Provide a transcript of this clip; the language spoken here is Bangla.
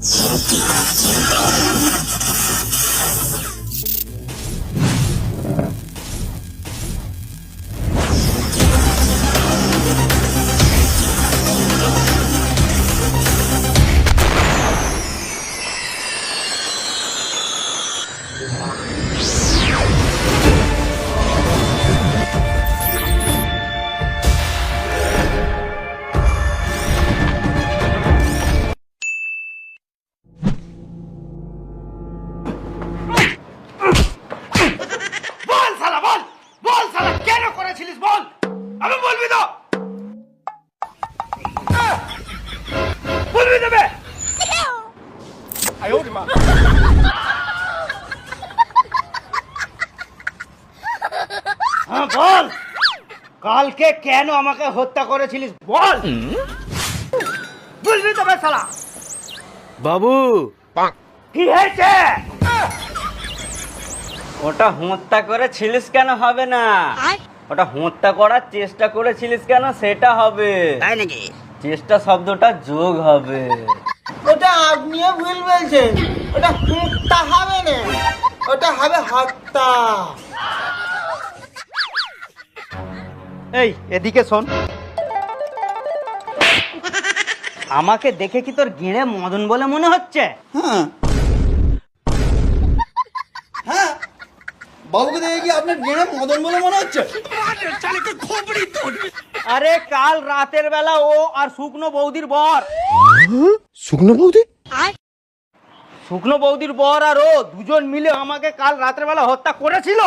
বল আমি বলবি তো। আহ! বলবি দেবে হ্যাঁ বল। কালকে কেন আমাকে হত্যা করেছিলিস বল। বলবি তবে শালা। বাবু। কি হয়েছে? ওটা হত্যা করে ছিলিস কেন হবে না? ওটা হত্যা করার চেষ্টা করেছিলিস কেন? সেটা হবে। তাই নাকি? চেষ্টা শব্দটা যোগ হবে। ওটা আপনিও ভুল বলছেন। ওটা হত্যা হবে না। ওটা হবে হত্যা। এই এদিকে শোন। আমাকে দেখে কি তোর গেঁড়ে মদন বলে মনে হচ্ছে? হ্যাঁ হ্যাঁ। বাবুকে দেখে কি আপনার গেড়ে মদন বলে মনে হচ্ছে? আরে কাল রাতের বেলা ও আর শুকনো বৌদির বর। শুকনো বৌদি? শুকনো বৌদির বর আর ও দুজন মিলে আমাকে কাল রাতের বেলা হত্যা করেছিল।